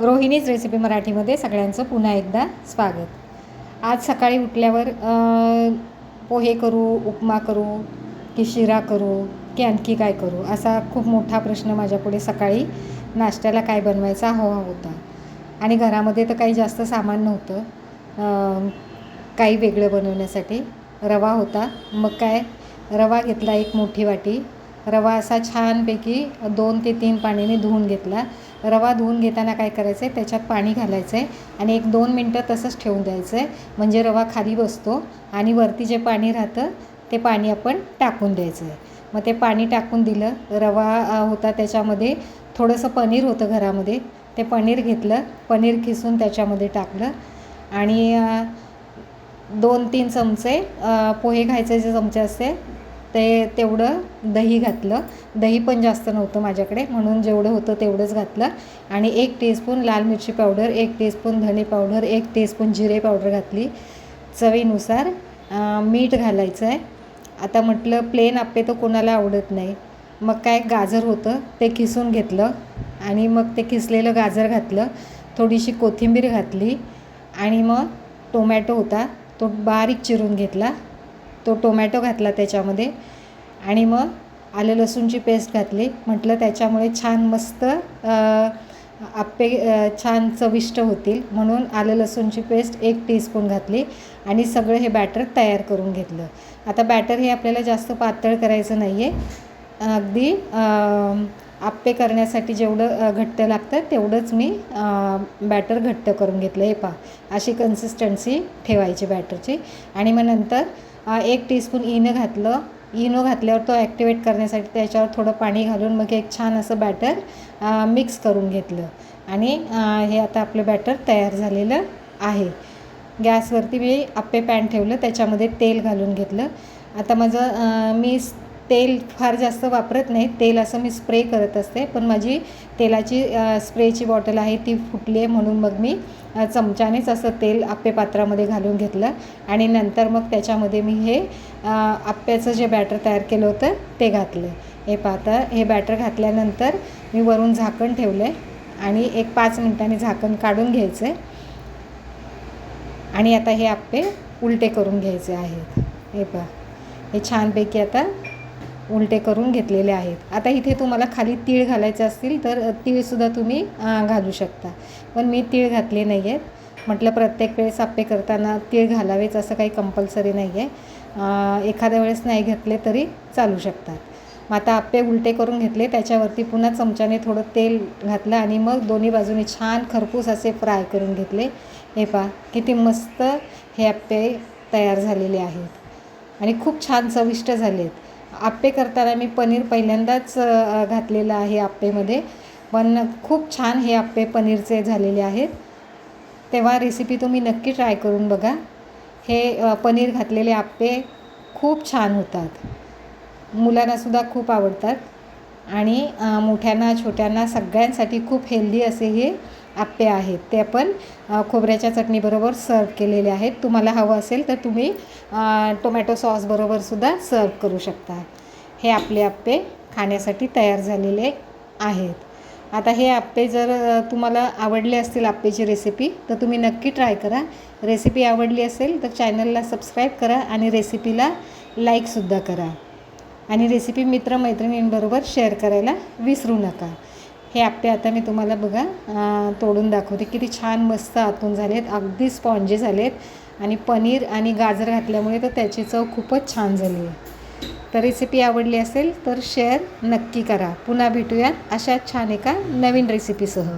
Rohini's recipe मराठीमध्ये सगळ्यांचं पुन्हा एकदा स्वागत. आज सकाळी उठल्यावर पोहे करू उपमा करू की शिरा करू की आणखी काय करू? असा खूप मोठा प्रश्न माझ्यापुढे सकाळी नाश्त्याला काय बनवायचा हवा होता. आणि घरामध्ये तर काही जास्त सामान नव्हतं. काही वेगळं बनवण्यासाठी रवा होता. मग काय? रवा घेतला एक मोठी वाटी. रवा असा छानपैकी दोन ते तीन पाण्याने धुवून घेतला. रवा धुवून घेताना काय करायचं आहे त्याच्यात पाणी घालायचं आहे आणि एक दोन मिनटं तसंच ठेवून द्यायचं आहे म्हणजे रवा खाली बसतो आणि वरती जे पाणी राहतं ते पाणी आपण टाकून द्यायचं आहे मग ते पाणी टाकून दिलं रवा होता त्याच्यामध्ये थोडंसं पनीर होतं घरामध्ये ते पनीर घेतलं पनीर खिसून त्याच्यामध्ये टाकलं आणि दोन तीन चमचे पोहे खायचे जे चमचे असते ते तेवढं दही घातलं. दही पण जास्त नव्हतं माझ्याकडे. म्हणून जेवढं होतं तेवढंच घातलं. आणि एक टीस्पून लाल मिरची पावडर एक टीस्पून धने पावडर एक टीस्पून जिरे पावडर घातली. चवीनुसार मीठ घालायचं आहे आता म्हटलं प्लेन आप्पे तर कोणाला आवडत नाही. मग काय गाजर होतं ते खिसून घेतलं. आणि मग ते खिसलेलं गाजर घातलं. थोडीशी कोथिंबीर घातली. आणि मग टोमॅटो होता तो बारीक चिरून घेतला. तो टोमॅटो घातला त्याच्यामध्ये आणि मग आलं लसूणची पेस्ट घातली. म्हटलं त्याच्यामुळे छान मस्त आप्पे छान चविष्ट होतील. म्हणून आलं लसूणची पेस्ट एक टीस्पून घातली आणि सगळं हे बॅटर तयार करून घेतलं. आता बॅटर हे आपल्याला जास्त पातळ करायचं नाही आहे अगदी आप्पे करण्यासाठी जेवढं घट्ट लागतं तेवढंच मी बॅटर घट्ट करून घेतलं. हे पहा अशी कन्सिस्टन्सी ठेवायची बॅटरची आणि मग नंतर एक टीस्पून इनं घातलं. इनो घातल्यावर तो ॲक्टिवेट करण्यासाठी त्याच्यावर थोडं पाणी घालून मग एक छान असं बॅटर मिक्स करून घेतलं. आणि हे आता आपलं बॅटर तयार झालेलं आहे. गॅसवरती मी आप्पे पॅन ठेवलं. त्याच्यामध्ये तेल घालून घेतलं. आता माझं मी तेल फार जास्त वापरत नाही. तेल असं मी स्प्रे करत असते. पण माझी तेलाची स्प्रेची बॉटल आहे ती फुटली आहे म्हणून मग मी चमच्यानेच असं तेल आप्पे पात्रामध्ये घालून घेतलं. आणि नंतर मग त्याच्यामध्ये मी हे आप्प्याचं जे बॅटर तयार केलं होतं ते घातलं. हे पाहता हे बॅटर घातल्यानंतर मी वरून झाकण ठेवलं आहे आणि एक पाच मिनटांनी झाकण काढून घ्यायचं आहे आणि आता हे आप्पे उलटे करून घ्यायचे आहेत. हे पहा. हे छानपैकी आता उलटे करून घेतलेले आहेत. आता इथे तुम्हाला खाली तीळ घालायचे असतील तर तीळसुद्धा तुम्ही घालू शकता. पण मी तीळ घातले नाही आहेत म्हटलं प्रत्येक वेळेस आप्पे करताना तीळ घालावेच असं काही कंपल्सरी नाही आहे एखाद्या वेळेस नाही घातले तरी चालू शकतात. मग आता आप्पे उलटे करून घेतले त्याच्यावरती पुन्हा चमच्याने थोडं तेल घातलं आणि मग दोन्ही बाजूने छान खरपूस असे फ्राय करून घेतले. हे पहा किती मस्त हे आप्पे तयार झालेले आहेत. आणि खूप छान चविष्ट झालेत. आप्पे करताना मी पनीर पहिल्यांदाच घातलेलं आहे आप्पेमध्ये. पण खूप छान हे आप्पे पनीरचे झालेले आहेत. तेव्हा रेसिपी तुम्ही नक्की ट्राय करून बघा. हे पनीर घातलेले आप्पे खूप छान होतात. मुलांनासुद्धा खूप आवडतात. आणि मोठ्यांना छोट्यांना सगळ्यांसाठी खूप हेल्दी असे हे आप्पे आहेत. ते आपण खोबऱ्याच्या चटणीबरोबर सर्व केलेले आहेत. तुम्हाला हवं असेल तर तुम्ही टोमॅटो सॉसबरोबरसुद्धा सर्व करू शकता. हे आपले आप्पे खाण्यासाठी तयार झालेले आहेत. आता हे आप्पे जर तुम्हाला आवडले असतील आप्पेची रेसिपी तर तुम्ही नक्की ट्राय करा. रेसिपी आवडली असेल तर चॅनलला सबस्क्राईब करा आणि रेसिपीला लाईकसुद्धा करा. आणि रेसिपी मित्रमैत्रिणींबरोबर शेअर करायला विसरू नका. हे आपटे आता मी तुम्हाला बघा तोडून दाखवते. किती छान मस्त आतून झाले आहेत अगदी स्पॉन्जी झाले आहेत आणि पनीर आणि गाजर घातल्यामुळे तर त्याची चव खूपच छान झाली आहे. तर रेसिपी आवडली असेल तर शेअर नक्की करा. पुन्हा भेटूयात अशा छान एका नवीन रेसिपीसह